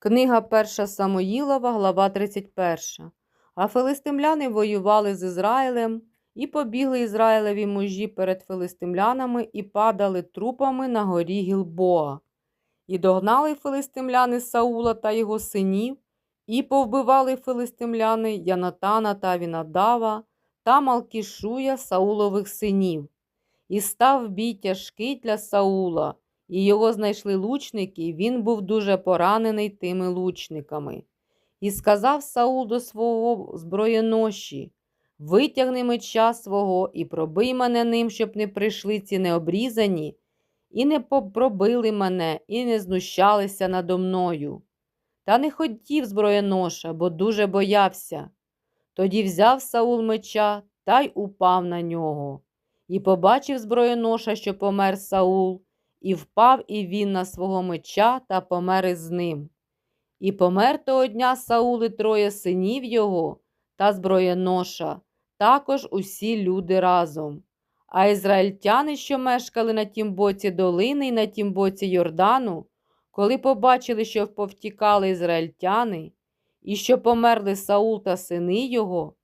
Книга Перша Самоїлова, глава 31. А филистимляни воювали з Ізраїлем, і побігли Ізраїлеві мужі перед филистимлянами і падали трупами на горі Гілбоа. І догнали филистимляни Саула та його синів, і повбивали филистимляни Янатана та Вінадава та Малкішуя Саулових синів. І став бій тяжкий для Саула, і його знайшли лучники, він був дуже поранений тими лучниками. І сказав Саул до свого зброєноші: Витягни меча свого і пробий мене ним, щоб не прийшли ці необрізані, і не пробили мене, і не знущалися надо мною. Та не хотів зброєноша, бо дуже боявся. Тоді взяв Саул меча та й упав на нього. І побачив зброєноша, що помер Саул, і впав і він на свого меча та помер із ним. І помер того дня Саул і троє синів його та зброєноша, також усі люди разом. А ізраїльтяни, що мешкали на тім боці долини і на тім боці Йордану, коли побачили, що повтікали ізраїльтяни, і що померли Саул та сини його,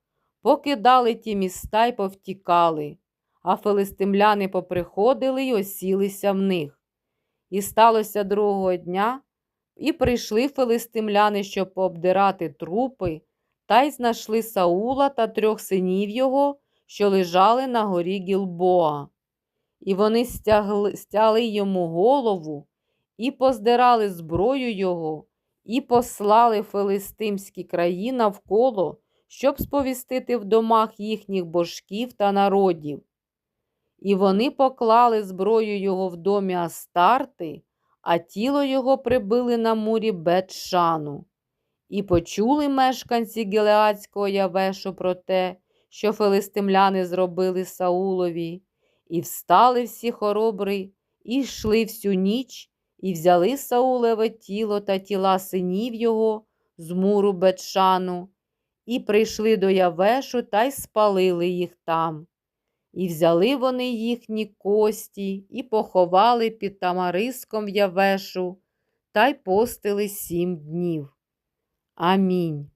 покидали ті міста й повтікали, а филистимляни поприходили й осілися в них. І сталося другого дня, і прийшли филистимляни, щоб пообдирати трупи, та й знайшли Саула та трьох синів його, що лежали на горі Гілбоа. І вони стягли, стягли йому голову, і поздирали зброю його, і послали филистимські краї навколо, щоб сповістити в домах їхніх божків та народів. І вони поклали зброю його в домі Астарти, а тіло його прибили на мурі Бетшану. І почули мешканці Гілеадського Явешу про те, що филистимляни зробили Саулові, і встали всі хоробри, і йшли всю ніч, і взяли Саулеве тіло та тіла синів його з муру Бетшану, і прийшли до Явешу та й спалили їх там. І взяли вони їхні кості і поховали під тамариском Явешу та й постили сім днів. Амінь.